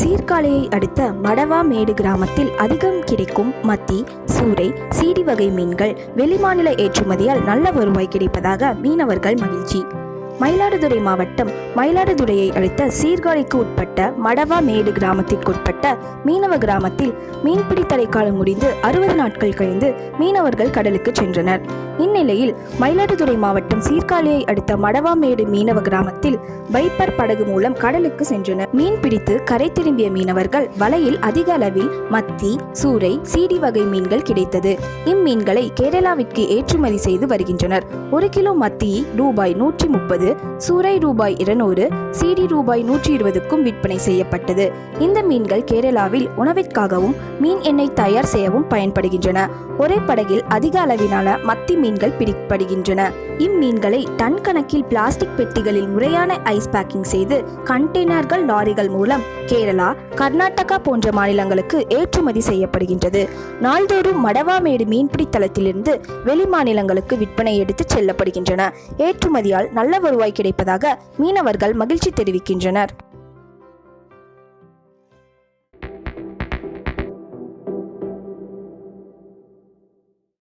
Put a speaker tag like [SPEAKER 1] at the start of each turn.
[SPEAKER 1] சீர்காழியை அடுத்த மடவாமேடு கிராமத்தில் அதிகம் கிடைக்கும் மத்தி சூறை சீடி வகை மீன்கள் வெளிமாநில ஏற்றுமதியால் நல்ல வருவாய் கிடைப்பதாக மீனவர்கள் மகிழ்ச்சி. மயிலாடுதுறை மாவட்டம் மயிலாடுதுறையை அடுத்த சீர்காழிக்கு உட்பட்ட மடவா மேடு கிராமத்திற்குட்பட்ட மீனவ கிராமத்தில் மீன்பிடி தடைக்காலம் முடிந்து அறுபது நாட்கள் கழிந்து மீனவர்கள் கடலுக்கு சென்றனர். இந்நிலையில் மயிலாடுதுறை மாவட்டம் சீர்காழியை அடுத்த மடவாமேடு மீனவ கிராமத்தில் பைப்பர் படகு மூலம் கடலுக்கு சென்றனர். மீன் பிடித்து கரை திரும்பிய மீனவர்கள் வலையில் அதிக அளவில் மத்தி சூறை சீடி வகை மீன்கள் கிடைத்தது. இம்மீன்களை கேரளாவிற்கு ஏற்றுமதி செய்து வருகின்றனர். ஒரு கிலோ மத்தி ரூபாய் நூற்றி முப்பது சூறை ரூபாய் இருநூறு சிடி ரூபாய் நூற்றி இருபதுக்கும் விற்பனை செய்யப்பட்டது. இந்த மீன்கள் கேரளாவில் உணவிற்காகவும் மீன் எண்ணெய் தயார் செய்யவும் பயன்படுகின்றன. ஒரே படகில் அதிக அளவிலான மத்தி மீன்கள் பிடிப்படுகின்றன இம்மீன்களை டன் கணக்கில் பிளாஸ்டிக் பெட்டிகளில் முறையான ஐஸ் பேக்கிங் செய்து கண்டெய்னர்கள் லாரிகள் மூலம் கேரளா கர்நாடகா போன்ற மாநிலங்களுக்கு ஏற்றுமதி செய்யப்படுகின்றது. நாள்தோறும் மடவாமேடு மீன்பிடி தளத்திலிருந்து வெளி மாநிலங்களுக்கு விற்பனை எடுத்துச் செல்லப்படுகின்றன. ஏற்றுமதியால் நல்ல வருவாய் கிடைப்பதாக மீனவர்கள் மகிழ்ச்சி தெரிவிக்கின்றனர்.